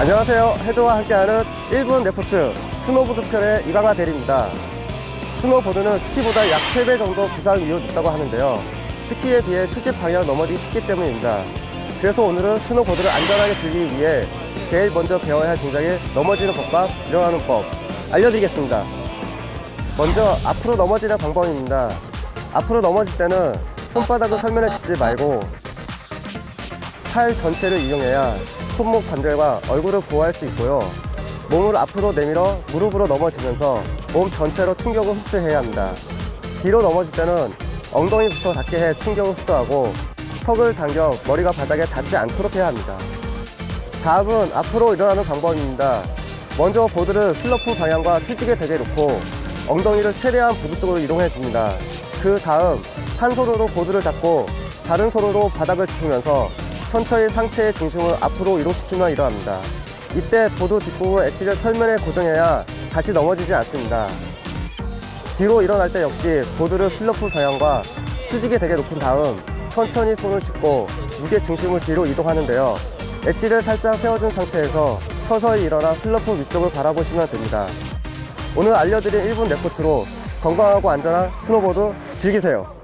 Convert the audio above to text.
안녕하세요. 헤드와 함께하는 1분 레포츠 스노보드 편의 이강화 대리입니다. 스노보드는 스키보다 약 3배 정도 부상 위험이 있다고 하는데요. 스키에 비해 수직 방향 넘어지기 쉽기 때문입니다. 그래서 오늘은 스노보드를 안전하게 즐기기 위해 제일 먼저 배워야 할 동작이 넘어지는 법과 일어나는 법 알려드리겠습니다. 먼저 앞으로 넘어지는 방법입니다. 앞으로 넘어질 때는 손바닥을 설면에 짚지 말고 팔 전체를 이용해야 손목 관절과 얼굴을 보호할 수 있고요. 몸을 앞으로 내밀어 무릎으로 넘어지면서 몸 전체로 충격을 흡수해야 합니다. 뒤로 넘어질 때는 엉덩이부터 닿게 해 충격을 흡수하고 턱을 당겨 머리가 바닥에 닿지 않도록 해야 합니다. 다음은 앞으로 일어나는 방법입니다. 먼저 보드를 슬로프 방향과 수직에 대게 놓고 엉덩이를 최대한 보드 쪽으로 이동해 줍니다. 그 다음 한 손으로 보드를 잡고 다른 손으로 바닥을 짚으면서 천천히 상체의 중심을 앞으로 이동시키며 일어납니다. 이때 보드 뒷부분 엣지를 설면에 고정해야 다시 넘어지지 않습니다. 뒤로 일어날 때 역시 보드를 슬로프 방향과 수직에 대게 놓은 다음 천천히 손을 짚고 무게 중심을 뒤로 이동하는데요. 엣지를 살짝 세워준 상태에서 서서히 일어나 슬로프 위쪽을 바라보시면 됩니다. 오늘 알려드린 1분 레포츠로 건강하고 안전한 스노보드 즐기세요.